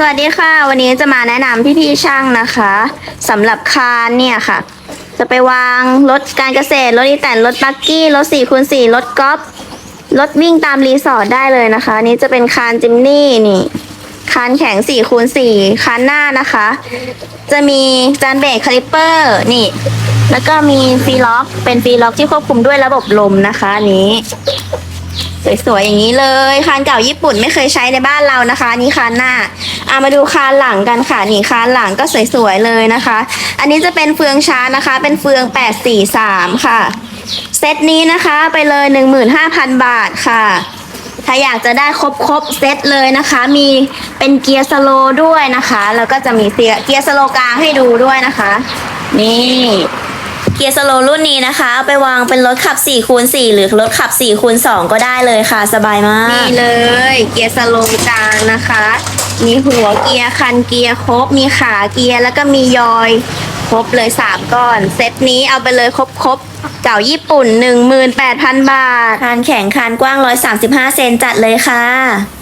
สวัสดีค่ะ วันนี้จะมาแนะนำพี่ๆช่างนะคะสำหรับคานเนี่ยค่ะ จะไปวางรถการเกษตรรถอีแตนรถบักกี้รถ4คูณ4รถกอล์ฟรถวิ่งตามรีสอร์ทได้เลยนะคะนี้จะเป็นคานจิมนี่นี่คานแข็ง4คูณ4คานหน้านะคะ จะมีจานเบรกคาลิปเปอร์นี่ แล้วก็มีฟีล็อกเป็นฟีล็อกที่ควบคุมด้วยระบบลมนะคะนี้ สวยๆอย่างนี้เลยคานเก่าญี่ปุ่นไม่เคยใช้ในบ้านเรานะคะ นี่คานหน้าอามาดูคานหลังกันค่ะนี่คานหลังก็สวยๆเลยนะคะ อันนี้จะเป็นเฟืองช้านะคะ เป็นเฟือง 843 ค่ะ เซตนี้นะคะไปเลย 15,000 บาทค่ะ ถ้าอยากจะได้ครบครบๆเซตเลยนะคะ มีเป็นเกียร์สโลด้วยนะคะ แล้วก็จะมีเกียร์สโลกลางให้ดูด้วยนะคะ นี่ เกียร์สโลว์รุ่นนี้นะคะเอาไปวางเป็นรถขับ4คูณ4หรือรถขับ4คูณ2ก็ได้เลยค่ะ สบายมาก นี่เลย เกียร์สโลว์กลางนะคะ มีหัวเกียร์คันเกียร์ครบ มีขาเกียร์แล้วก็มียอย ครบเลย 3 ก้อน เซตนี้เอาไปเลยครบครบๆเก่าญี่ปุ่น 18,000 บาท คานแข็งคานกว้าง 135 เซนจัดเลยค่ะ